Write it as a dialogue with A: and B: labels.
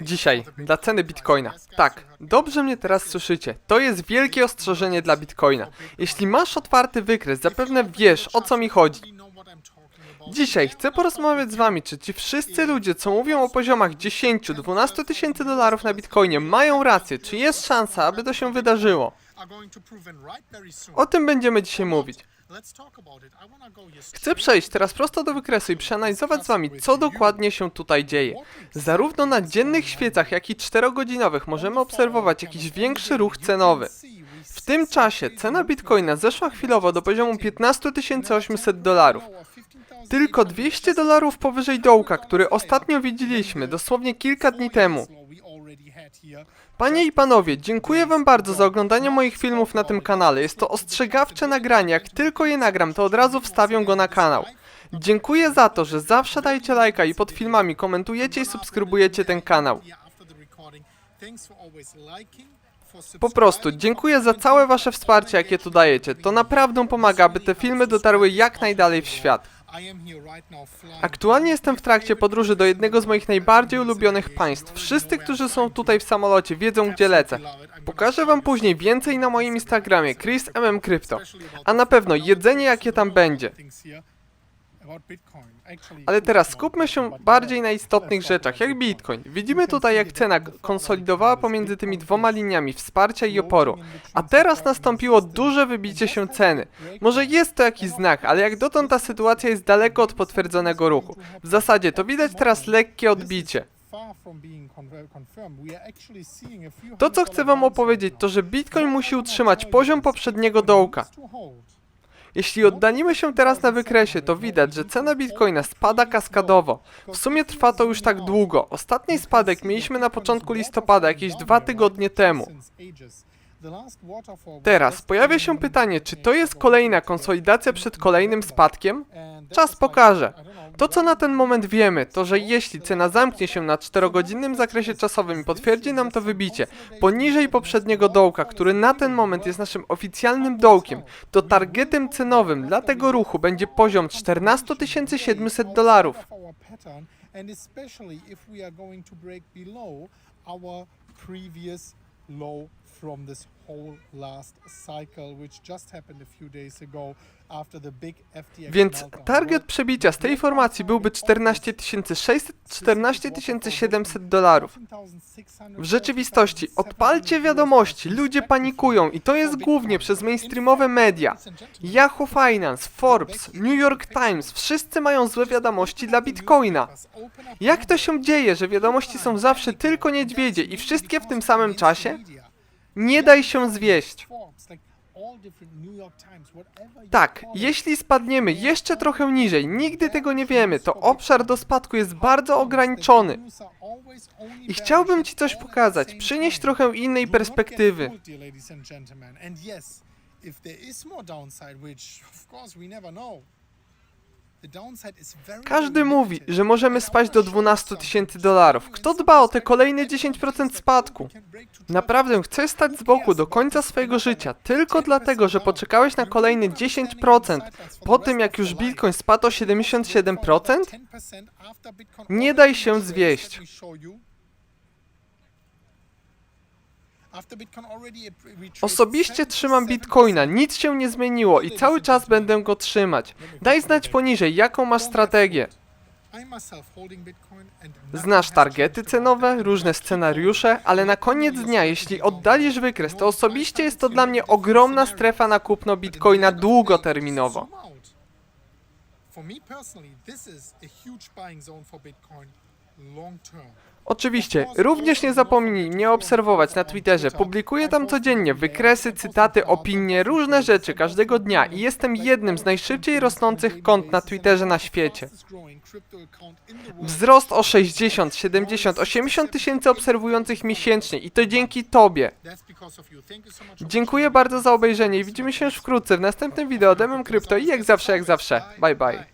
A: Dzisiaj, dla ceny bitcoina. Tak, dobrze mnie teraz słyszycie. To jest wielkie ostrzeżenie dla bitcoina. Jeśli masz otwarty wykres, zapewne wiesz o co mi chodzi. Dzisiaj chcę porozmawiać z wami, czy ci wszyscy ludzie, co mówią o poziomach 10-12 tysięcy dolarów na bitcoinie, mają rację, czy jest szansa, aby to się wydarzyło. O tym będziemy dzisiaj mówić. Chcę przejść teraz prosto do wykresu i przeanalizować z wami, co dokładnie się tutaj dzieje. Zarówno na dziennych świecach, jak i czterogodzinowych możemy obserwować jakiś większy ruch cenowy. W tym czasie cena bitcoina zeszła chwilowo do poziomu 15 800 dolarów. Tylko 200 dolarów powyżej dołka, który ostatnio widzieliśmy, dosłownie kilka dni temu. Panie i panowie, dziękuję wam bardzo za oglądanie moich filmów na tym kanale. Jest to ostrzegawcze nagranie, jak tylko je nagram, to od razu wstawię go na kanał. Dziękuję za to, że zawsze dajecie lajka i pod filmami komentujecie i subskrybujecie ten kanał. Po prostu dziękuję za całe wasze wsparcie, jakie tu dajecie. To naprawdę pomaga, aby te filmy dotarły jak najdalej w świat. Aktualnie jestem w trakcie podróży do jednego z moich najbardziej ulubionych państw. Wszyscy, którzy są tutaj w samolocie, wiedzą gdzie lecę. Pokażę wam później więcej na moim Instagramie ChrisMMCrypto. A na pewno jedzenie jakie tam będzie. Ale teraz skupmy się bardziej na istotnych rzeczach, jak Bitcoin. Widzimy tutaj, jak cena konsolidowała pomiędzy tymi dwoma liniami wsparcia i oporu. A teraz nastąpiło duże wybicie się ceny. Może jest to jakiś znak, ale jak dotąd ta sytuacja jest daleko od potwierdzonego ruchu. W zasadzie to widać teraz lekkie odbicie. To, co chcę wam opowiedzieć, to że Bitcoin musi utrzymać poziom poprzedniego dołka. Jeśli oddalimy się teraz na wykresie, to widać, że cena bitcoina spada kaskadowo. W sumie trwa to już tak długo. Ostatni spadek mieliśmy na początku listopada, jakieś dwa tygodnie temu. Teraz pojawia się pytanie, czy to jest kolejna konsolidacja przed kolejnym spadkiem? Czas pokaże. To co na ten moment wiemy, to że jeśli cena zamknie się na 4-godzinnym zakresie czasowym i potwierdzi nam to wybicie poniżej poprzedniego dołka, który na ten moment jest naszym oficjalnym dołkiem, to targetem cenowym dla tego ruchu będzie poziom 14 700 dolarów.
B: Low from this whole last cycle, which just happened a few days ago after the big FTX
A: Więc target przebicia z tej formacji byłby 14 600, 14 700 dolarów. W rzeczywistości, odpalcie wiadomości, ludzie panikują i to jest głównie przez mainstreamowe media. Yahoo Finance, Forbes, New York Times, wszyscy mają złe wiadomości dla Bitcoina. Jak to się dzieje, że wiadomości są zawsze tylko niedźwiedzie i wszystkie w tym samym czasie? Nie daj się zwieść. Tak, jeśli spadniemy jeszcze trochę niżej, nigdy tego nie wiemy, to obszar do spadku jest bardzo ograniczony. I chciałbym Ci coś pokazać, przynieść trochę innej perspektywy. Każdy mówi, że możemy spaść do 12 tysięcy dolarów. Kto dba o te kolejne 10% spadku? Naprawdę chcesz stać z boku do końca swojego życia tylko dlatego, że poczekałeś na kolejne 10% po tym jak już Bitcoin spadł o 77%? Nie daj się zwieść. Osobiście trzymam Bitcoina, nic się nie zmieniło i cały czas będę go trzymać. Daj znać poniżej, jaką masz strategię. Znasz targety cenowe, różne scenariusze, ale na koniec dnia, jeśli oddalisz wykres, to osobiście jest to dla mnie ogromna strefa na kupno bitcoina długoterminowo. Oczywiście, również nie zapomnij mnie obserwować na Twitterze. Publikuję tam codziennie wykresy, cytaty, opinie, różne rzeczy każdego dnia i jestem jednym z najszybciej rosnących kont na Twitterze na świecie. Wzrost o 60, 70, 80 tysięcy obserwujących miesięcznie i to dzięki Tobie. Dziękuję bardzo za obejrzenie i widzimy się już wkrótce w następnym wideo Demem Krypto i jak zawsze, jak zawsze. Bye bye.